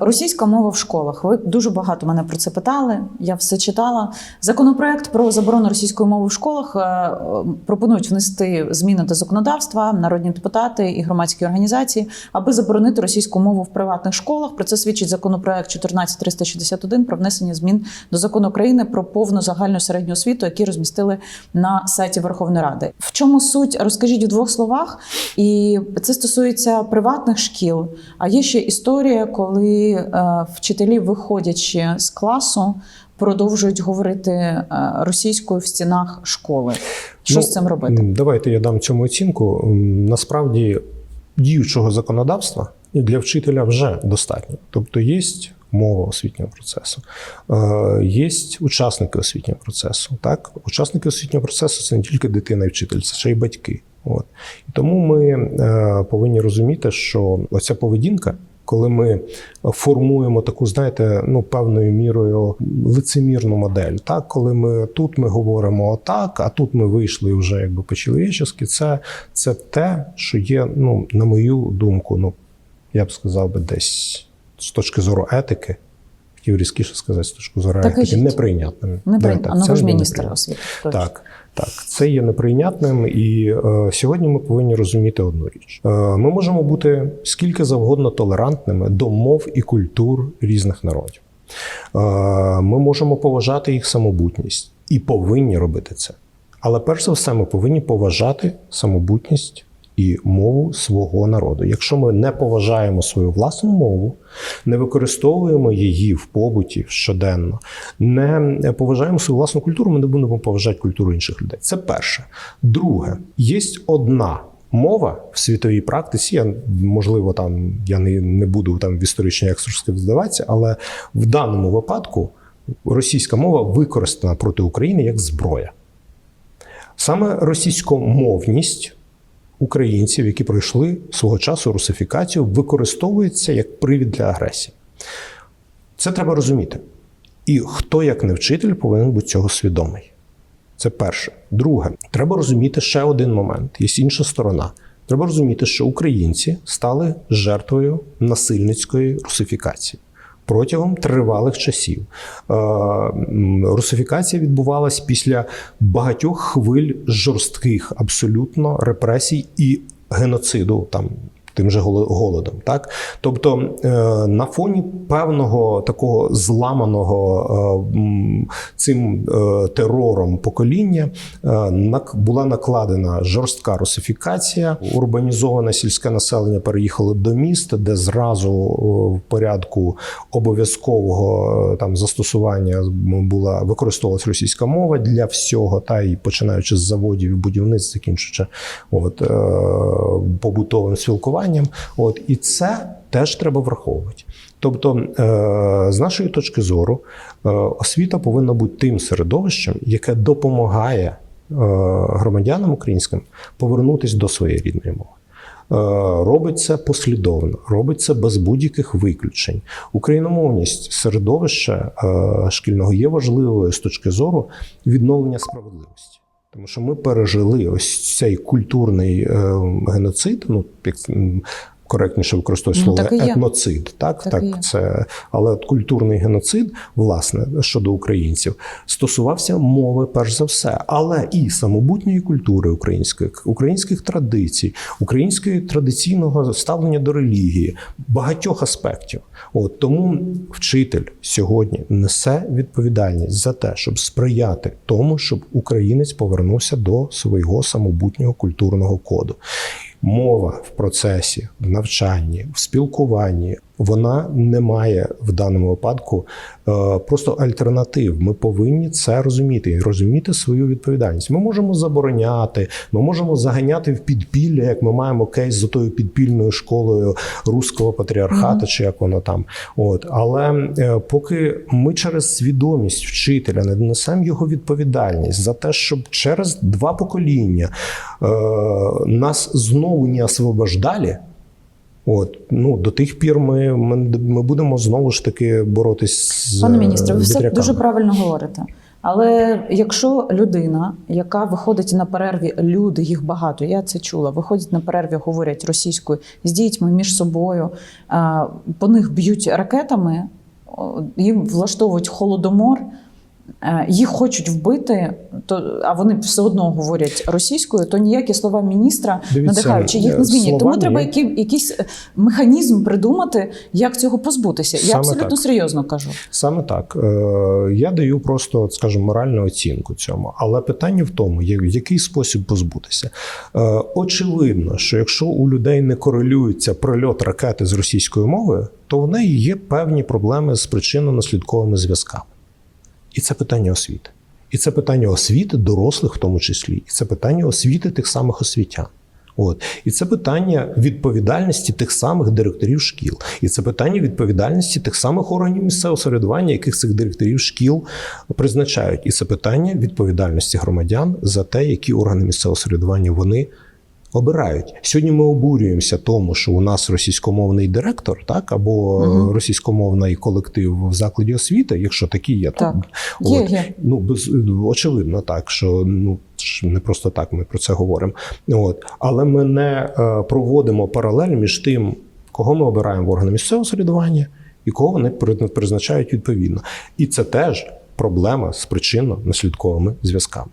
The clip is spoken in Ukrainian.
Російська мова в школах. Ви дуже багато мене про це питали. Я все читала. Законопроект про заборону російської мови в школах е, пропонують внести зміни до законодавства, народні депутати і громадські організації, аби заборонити російську мову в приватних школах. Про це свідчить законопроект 14361 про внесення змін до закону України про повну загальну середню освіту, який розмістили на сайті Верховної Ради. В чому суть? Розкажіть у двох словах. І це стосується приватних шкіл. А є ще історія, коли е, вчителі, виходячи з класу, продовжують говорити е, російською в стінах школи. Що Ну, з цим робити? Давайте я дам цьому оцінку. Насправді діючого законодавства для вчителя вже достатньо. Тобто є мова освітнього процесу, е, є учасники освітнього процесу. Так, учасники освітнього процесу це не тільки дитина і вчитель, це ще й батьки. От і тому ми повинні розуміти, що оця поведінка. Коли ми формуємо таку, знаєте, ну певною мірою лицемірну модель, так коли ми тут ми говоримо отак, а тут ми вийшли вже якби по-чоловічески, це, це те, що є, ну на мою думку, ну я б сказав би, десь з точки зору етики, хотів різкіше сказати, з точки зору Так, етики, неприйнятним. Не Да, так, а ну це ж міністр освіти. точно. Так, так, це є неприйнятним, і е, сьогодні ми повинні розуміти одну річ: е, ми можемо бути скільки завгодно толерантними до мов і культур різних народів. Е, ми можемо поважати їх самобутність і повинні робити це. Але перш за все, ми повинні поважати самобутність і мову свого народу. Якщо ми не поважаємо свою власну мову, не використовуємо її в побуті щоденно, не поважаємо свою власну культуру, ми не будемо поважати культуру інших людей. Це перше. Друге, є одна. Мова в світовій практиці, я можливо, там я не, не буду там в історичні екскурси вдаватися, але в даному випадку російська мова використана проти України як зброя. Саме російськомовність українців, які пройшли свого часу русифікацію, використовується як привід для агресії. Це треба розуміти. І хто, як не вчитель, повинен бути цього свідомий. Це перше. Друге, треба розуміти ще один момент: є інша сторона. Треба розуміти, що українці стали жертвою насильницької русифікації. Протягом тривалих часів Е, русифікація відбувалась після багатьох хвиль жорстких абсолютно репресій і геноциду там. Тим же голо- голодом, так тобто е, на фоні певного такого зламаного е, цим е, терором покоління була накладена жорстка русифікація. Урбанізоване сільське населення переїхало до міста, де зразу в порядку обов'язкового там застосування була використовувалась російська мова для всього, та і починаючи з заводів і будівництв, закінчуючи от побутовим спілкуванням. От і це теж треба враховувати. Тобто, е, з нашої точки зору, е, освіта повинна бути тим середовищем, яке допомагає е, громадянам українським повернутися до своєї рідної мови. Робить це послідовно, робить це без будь-яких виключень. Україномовність середовища шкільного є важливою з точки зору відновлення справедливості. Тому що ми пережили ось цей культурний е, геноцид, ну як коректніше використовувати Ну, слово так етноцид. Так, Так так, це але от культурний геноцид, власне, щодо українців, стосувався мови, перш за все, але і самобутньої культури української, українських традицій, української традиційного ставлення до релігії, багатьох аспектів. От тому вчитель сьогодні несе відповідальність за те, щоб сприяти тому, щоб українець повернувся до свого самобутнього культурного коду. Мова в процесі, в навчанні, в спілкуванні вона не має в даному випадку е, просто альтернатив. Ми повинні це розуміти і розуміти свою відповідальність. Ми можемо забороняти, ми можемо заганяти в підпілля, як ми маємо кейс з тою підпільною школою руського патріархата, Мгм. чи як воно там. От але е, поки ми через свідомість вчителя не несемо його відповідальність за те, щоб через два покоління е, нас знову не освобождали. От ну до тих пір ми, ми, ми будемо знову ж таки боротись з Пане міністре, ви все дуже правильно говорите. Але якщо людина, яка виходить на перерві, люди, їх багато, я це чула, виходять на перерві, говорять російською з дітьми між собою, по них б'ють ракетами, їм влаштовують холодомор. Е, Їх хочуть вбити, то а вони все одно говорять російською, то ніякі слова міністра Дивіться, надихаючи їх е, не змінять. Тому треба які, якийсь е, механізм придумати, як цього позбутися. Я Саме абсолютно так. серйозно кажу. Саме так. Е, Я даю просто, скажімо, моральну оцінку цьому. Але питання в тому, який спосіб позбутися. Е, Очевидно, що якщо у людей не корелюється прильот ракети з російською мовою, то в неї є певні проблеми з причинно-наслідковими зв'язками. І це питання освіти. І це питання освіти дорослих, в тому числі, і це питання освіти тих самих освітян. От і це питання відповідальності тих самих директорів шкіл, і це питання відповідальності тих самих органів місцевого самоврядування, яких цих директорів шкіл призначають. І це питання відповідальності громадян за те, які органи місцевого самоврядування вони обирають. Сьогодні ми обурюємося тому, що у нас російськомовний директор, так або Мгм. російськомовний колектив в закладі освіти, якщо такі є, то Так. Є, От. є. Ну, без, очевидно, так, що ну, не просто так ми про це говоримо. От. Але ми не е, проводимо паралель між тим, кого ми обираємо в органи місцевого самоврядування і кого вони при- призначають відповідно. І це теж проблема з причинно-наслідковими зв'язками.